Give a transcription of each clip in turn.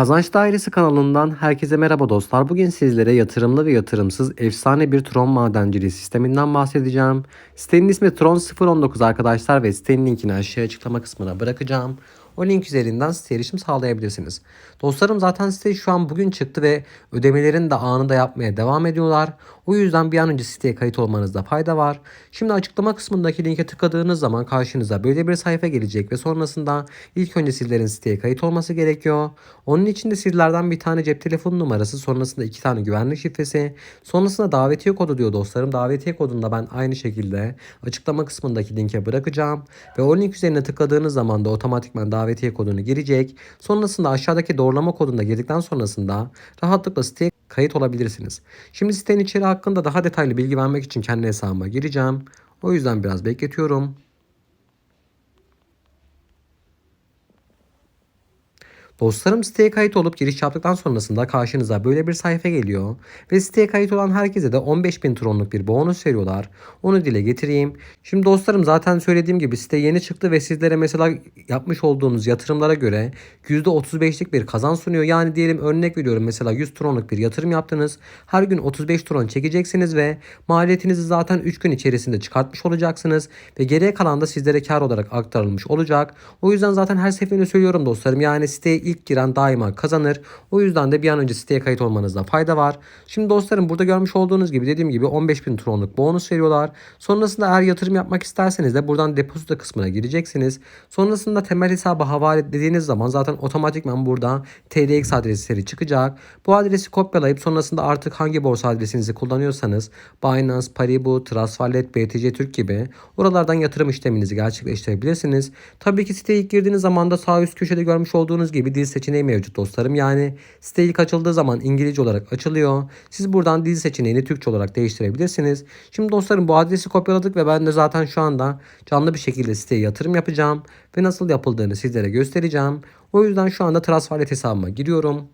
Kazanç Dairesi kanalından herkese merhaba dostlar. Bugün sizlere yatırımlı ve yatırımsız efsane bir Tron madenciliği sisteminden bahsedeceğim. Sitenin ismi Tron 019 arkadaşlar ve sitenin linkini aşağı açıklama kısmına bırakacağım. O link üzerinden siteye erişim sağlayabilirsiniz. Dostlarım zaten site şu an bugün çıktı ve ödemelerini de anında yapmaya devam ediyorlar. O yüzden bir an önce siteye kayıt olmanızda fayda var. Şimdi açıklama kısmındaki linke tıkladığınız zaman karşınıza böyle bir sayfa gelecek ve sonrasında ilk önce sizlerin siteye kayıt olması gerekiyor. Onun için de sizlerden bir tane cep telefonu numarası, sonrasında iki tane güvenlik şifresi, sonrasında davetiye kodu diyor dostlarım. Davetiye kodunu da ben aynı şekilde açıklama kısmındaki linke bırakacağım. Ve o link üzerine tıkladığınız zaman da otomatikman davetiye kodunu girecek. Sonrasında aşağıdaki doğrulama kodunu da girdikten sonrasında rahatlıkla siteye kayıt olabilirsiniz. Şimdi sitenin içeri hakkında daha detaylı bilgi vermek için kendi hesabıma gireceğim. O yüzden biraz bekletiyorum. Dostlarım siteye kayıt olup giriş yaptıktan sonrasında karşınıza böyle bir sayfa geliyor. Ve siteye kayıt olan herkese de 15.000 tronluk bir bonus veriyorlar. Onu dile getireyim. Şimdi dostlarım zaten söylediğim gibi site yeni çıktı ve sizlere mesela yapmış olduğunuz yatırımlara göre %35'lik bir kazan sunuyor. Yani diyelim örnek veriyorum mesela 100 tronluk bir yatırım yaptınız. Her gün 35 tron çekeceksiniz ve maliyetinizi zaten 3 gün içerisinde çıkartmış olacaksınız. Ve geriye kalan da sizlere kar olarak aktarılmış olacak. O yüzden zaten her seferinde söylüyorum dostlarım. Yani siteye ilk giren daima kazanır. O yüzden de bir an önce siteye kayıt olmanızda fayda var. Şimdi dostlarım burada görmüş olduğunuz gibi dediğim gibi 15.000 tronluk bonus veriyorlar. Sonrasında eğer yatırım yapmak isterseniz de buradan depozito kısmına gireceksiniz. Sonrasında temel hesaba havale dediğiniz zaman zaten otomatikman burada TRX adresleri çıkacak. Bu adresi kopyalayıp sonrasında artık hangi borsa adresinizi kullanıyorsanız Binance, Paribu, Trustwallet, BTC Türk gibi oralardan yatırım işleminizi gerçekleştirebilirsiniz. Tabii ki siteye ilk girdiğiniz zaman da sağ üst köşede görmüş olduğunuz gibi dil seçeneği mevcut dostlarım. Yani site ilk açıldığı zaman İngilizce olarak açılıyor. Siz buradan dil seçeneğini Türkçe olarak değiştirebilirsiniz. Şimdi dostlarım bu adresi kopyaladık ve ben de zaten şu anda canlı bir şekilde siteye yatırım yapacağım. Ve nasıl yapıldığını sizlere göstereceğim. O yüzden şu anda Trustwallet hesabıma giriyorum.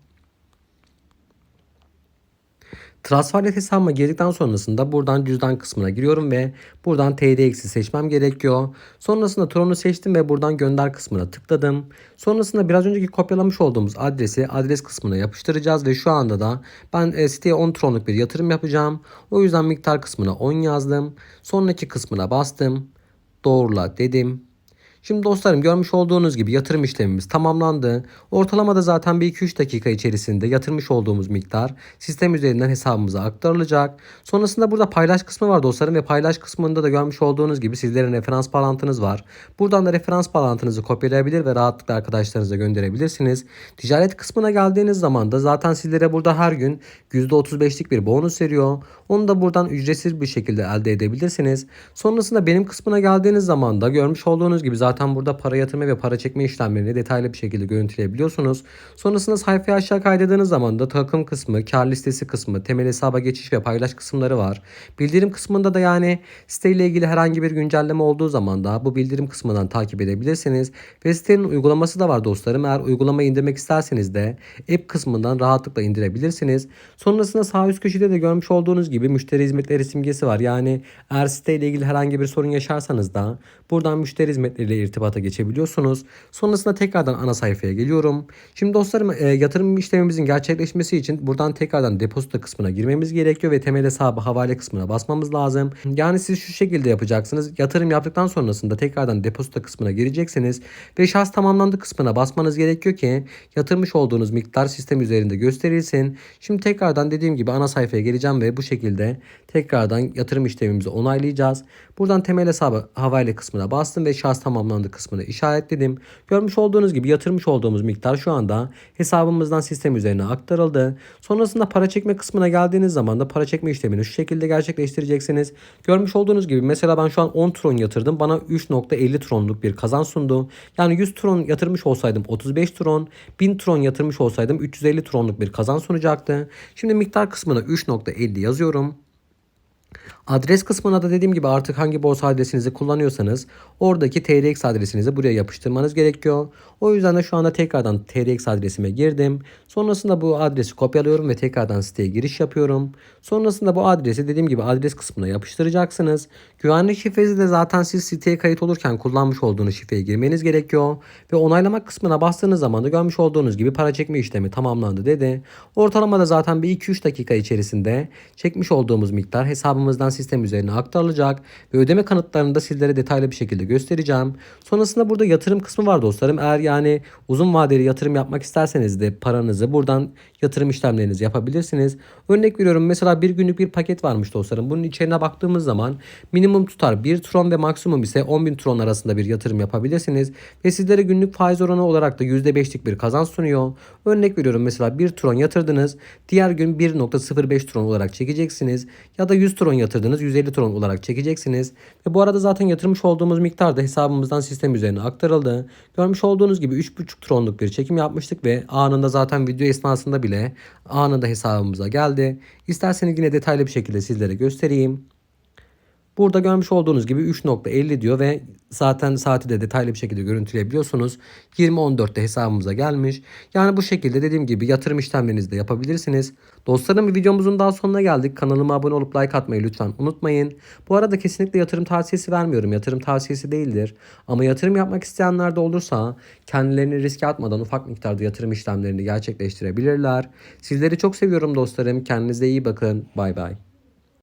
Trustwallet hesabıma girdikten sonrasında buradan cüzdan kısmına giriyorum ve buradan TRX'i seçmem gerekiyor. Sonrasında Tron'u seçtim ve buradan gönder kısmına tıkladım. Sonrasında biraz önceki kopyalamış olduğumuz adresi adres kısmına yapıştıracağız ve şu anda da ben e, siteye 10 Tron'luk bir yatırım yapacağım. O yüzden miktar kısmına 10 yazdım. Sonraki kısmına bastım. Doğrula dedim. Şimdi dostlarım görmüş olduğunuz gibi yatırım işlemimiz tamamlandı. Ortalamada zaten bir 2-3 dakika içerisinde yatırmış olduğumuz miktar sistem üzerinden hesabımıza aktarılacak. Sonrasında burada paylaş kısmı var dostlarım ve paylaş kısmında da görmüş olduğunuz gibi sizlerin referans bağlantınız var. Buradan da referans bağlantınızı kopyalayabilir ve rahatlıkla arkadaşlarınıza gönderebilirsiniz. Ticaret kısmına geldiğiniz zaman da zaten sizlere burada her gün %35'lik bir bonus veriyor. Onu da buradan ücretsiz bir şekilde elde edebilirsiniz. Sonrasında benim kısmına geldiğiniz zaman da görmüş olduğunuz gibi zaten Zaten burada para yatırma ve para çekme işlemlerini detaylı bir şekilde görüntüleyebiliyorsunuz. Sonrasında sayfayı aşağı kaydırdığınız zaman da takım kısmı, kar listesi kısmı, temel hesaba geçiş ve paylaş kısımları var. Bildirim kısmında da yani siteyle ilgili herhangi bir güncelleme olduğu zaman da bu bildirim kısmından takip edebilirsiniz. Ve sitenin uygulaması da var dostlarım. Eğer uygulamayı indirmek isterseniz de app kısmından rahatlıkla indirebilirsiniz. Sonrasında sağ üst köşede de görmüş olduğunuz gibi müşteri hizmetleri simgesi var. Yani eğer siteyle ilgili herhangi bir sorun yaşarsanız da buradan müşteri hizmetleriyle irtibata geçebiliyorsunuz. Sonrasında tekrardan ana sayfaya geliyorum. Şimdi dostlarım e, yatırım işlemimizin gerçekleşmesi için buradan tekrardan depozito kısmına girmemiz gerekiyor ve temel hesabı havale kısmına basmamız lazım. Yani siz şu şekilde yapacaksınız. Yatırım yaptıktan sonrasında tekrardan depozito kısmına gireceksiniz ve şahs tamamlandı kısmına basmanız gerekiyor ki yatırmış olduğunuz miktar sistem üzerinde gösterilsin. Şimdi tekrardan dediğim gibi ana sayfaya geleceğim ve bu şekilde tekrardan yatırım işlemimizi onaylayacağız. Buradan temel hesabı havale kısmına bastım ve şahs tamamlandı kısmını işaretledim. Görmüş olduğunuz gibi yatırmış olduğumuz miktar şu anda hesabımızdan sistem üzerine aktarıldı. Sonrasında para çekme kısmına geldiğiniz zaman da para çekme işlemini şu şekilde gerçekleştireceksiniz. Görmüş olduğunuz gibi mesela ben şu an 10 tron yatırdım. Bana 3.50 tronluk bir kazan sundu. Yani 100 tron yatırmış olsaydım 35 tron, 1000 tron yatırmış olsaydım 350 tronluk bir kazan sunacaktı. Şimdi miktar kısmına 3.50 yazıyorum. Adres kısmına da dediğim gibi artık hangi borsa adresinizi kullanıyorsanız oradaki TRX adresinizi buraya yapıştırmanız gerekiyor. O yüzden de şu anda tekrardan TRX adresime girdim. Sonrasında bu adresi kopyalıyorum ve tekrardan siteye giriş yapıyorum. Sonrasında bu adresi dediğim gibi adres kısmına yapıştıracaksınız. Güvenlik şifresi de zaten siz siteye kayıt olurken kullanmış olduğunuz şifreye girmeniz gerekiyor. Ve onaylamak kısmına bastığınız zaman da görmüş olduğunuz gibi para çekme işlemi tamamlandı dedi. Ortalamada zaten bir 2-3 dakika içerisinde çekmiş olduğumuz miktar hesabımızdan sistem üzerine aktarılacak ve ödeme kanıtlarını da sizlere detaylı bir şekilde göstereceğim. Sonrasında burada yatırım kısmı var dostlarım. Eğer yani uzun vadeli yatırım yapmak isterseniz de paranızı buradan yatırım işlemlerinizi yapabilirsiniz. Örnek veriyorum mesela bir günlük bir paket varmış dostlarım. Bunun içeriğine baktığımız zaman minimum tutar 1 tron ve maksimum ise 10.000 tron arasında bir yatırım yapabilirsiniz. Ve sizlere günlük faiz oranı olarak da %5'lik bir kazanç sunuyor. Örnek veriyorum mesela 1 tron yatırdınız. Diğer gün 1.05 tron olarak çekeceksiniz. Ya da 100 tron yatırdınız 150 tron olarak çekeceksiniz. Ve bu arada zaten yatırmış olduğumuz miktar da hesabımızdan sistem üzerine aktarıldı. Görmüş olduğunuz gibi 3.5 tronluk bir çekim yapmıştık ve anında zaten video esnasında bile anında hesabımıza geldi. İsterseniz yine detaylı bir şekilde sizlere göstereyim. Burada görmüş olduğunuz gibi 3.50 diyor ve zaten saati de detaylı bir şekilde görüntüleyebiliyorsunuz. 20.14'te hesabımıza gelmiş. Yani bu şekilde dediğim gibi yatırım işlemlerinizi de yapabilirsiniz. Dostlarım videomuzun daha sonuna geldik. Kanalıma abone olup like atmayı lütfen unutmayın. Bu arada kesinlikle yatırım tavsiyesi vermiyorum. Yatırım tavsiyesi değildir. Ama yatırım yapmak isteyenler de olursa kendilerini riske atmadan ufak miktarda yatırım işlemlerini gerçekleştirebilirler. Sizleri çok seviyorum dostlarım. Kendinize iyi bakın. Bay bay.